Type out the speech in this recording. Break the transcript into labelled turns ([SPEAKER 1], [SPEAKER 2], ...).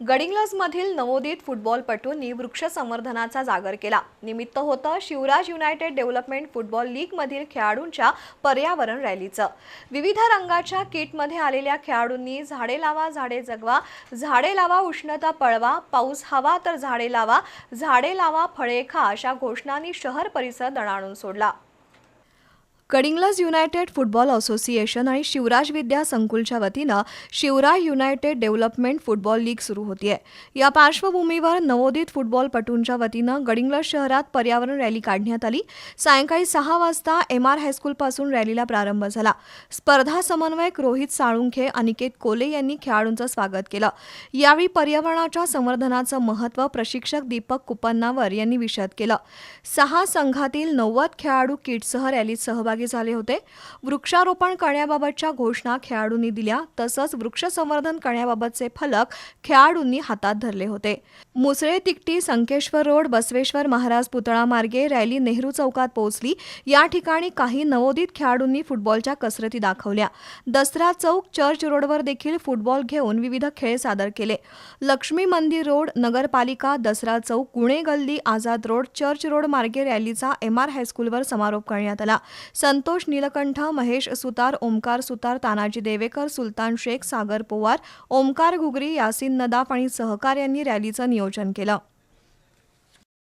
[SPEAKER 1] गडिंग्लजमधील नवोदित फुटबॉलपटूंनी वृक्ष संवर्धनाचा जागर केला. निमित्त होतं शिवराज युनायटेड डेव्हलपमेंट फुटबॉल लीगमधील खेळाडूंच्या पर्यावरण रॅलीचं. विविध रंगाच्या किटमध्ये आलेल्या खेळाडूंनी झाडे लावा झाडे जगवा झाडे लावा उष्णता पळवा पाऊस हवा तर झाडे लावा झाडे लावा फळे खा अशा घोषणांनी शहर परिसर दणाणून सोडला. कडिंग्लज युनायटेड फुटबॉल असोसिएशन आणि शिवराज विद्या संकुलच्या वतीनं Shivray united development football league सुरू होतीये. या पार्श्वभूमीवर नवोदित फुटबॉलपटूंच्या वतीनं गडिंग्लज शहरात पर्यावरण रॅली काढण्यात आली. सायंकाळी सहा वाजता एम आर हायस्कूलपासून रॅलीला प्रारंभ झाला. स्पर्धा समन्वयक रोहित साळुंखे अनिकेत कोले यांनी खेळाडूंचं स्वागत केलं. यावेळी पर्यावरणाच्या संवर्धनाचं महत्त्व प्रशिक्षक दीपक कुपन्नावर यांनी विशद केलं. सहा संघातील नव्वद खेळाडू किटसह रॅलीत सहभागी सहभागी झाले होते. वृक्षारोपण करण्याबाबतच्या घोषणा खेळाडूंनी दिल्या. तसंच वृक्षसंवर्धन करण्याबाबतचे फलक खेळाडूंनी हातात धरले होते. मुसळे तिकटी संकेश्वर रोड बसवेश्वर महाराज पुतळा मार्गे रॅली नेहरू चौकात पोहोचली. या ठिकाणी काही नवोदित खेळाडूंनी फुटबॉलच्या कसरती दाखवल्या. दसरा चौक चर्च रोडवर देखील फुटबॉल घेऊन विविध खेळ सादर केले. लक्ष्मी मंदिर रोड नगरपालिका दसरा चौक गुणे गल्ली आझाद रोड चर्च रोड मार्गे रॅलीचा एम आर हायस्कूलवर समारोप करण्यात आला. संतोष नीलकंठ महेश सुतार ओमकार सुतार तानाजी देवेकर सुलतान शेख सागर पोवार ओमकार घुगरी यासिन नदाफ आणि सहकार्यांनी रॅलीचं नियोजन केलं.